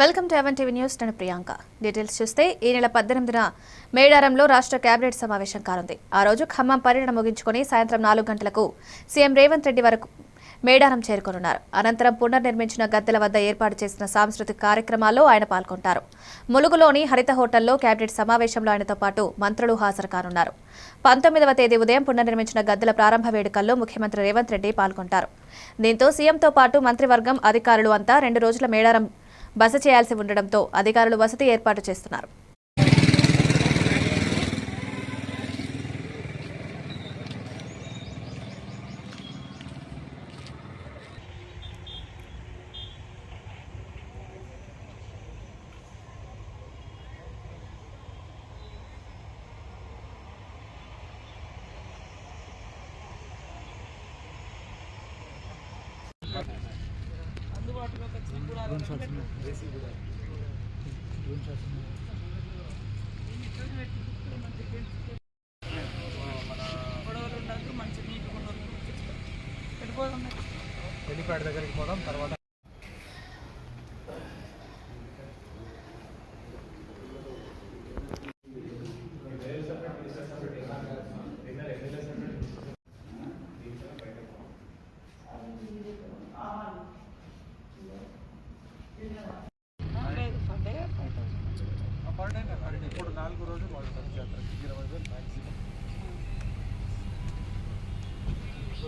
Welcome to even TV news నేను Priyanka. Details చూస్తే ఈ నెల పద్దెనిమిదిన మేడారంలో రాష్ట్ర కేబినెట్ సమావేశం కానుంది. ఆ రోజు ఖమ్మం పర్యటన ముగించుకొని సాయంత్రం నాలుగు గంటలకు సీఎం రేవంత్ రెడ్డి వరకు మేడారం చేరుకోనున్నారు. అనంతరం పునర్నిర్మించిన గద్దెల వద్ద ఏర్పాటు చేసిన సాంస్కృతిక కార్యక్రమాల్లో ఆయన పాల్గొంటారు. ములుగులోని హరిత హోటల్లో కేబినెట్ సమావేశంలో ఆయనతో పాటు మంత్రులు హాజరు కానున్నారు. పంతొమ్మిదవ తేదీ ఉదయం పునర్నిర్మించిన గద్దెల ప్రారంభ వేడుకల్లో ముఖ్యమంత్రి రేవంత్ రెడ్డి పాల్గొంటారు. దీంతో సీఎంతో పాటు మంత్రివర్గం అధికారులు అంతా రెండు రోజుల మేడారం బస చేయాల్సి ఉండడంతో అధికారులు వసతి ఏర్పాటు చేస్తున్నారు. హెలిప్యాడ్ దగ్గరికి పోదాం తర్వాత ఇప్పుడు నాలుగు రోజులు వాళ్ళు పనిచేస్తారు ఇరవై వేలు మ్యాక్సిమం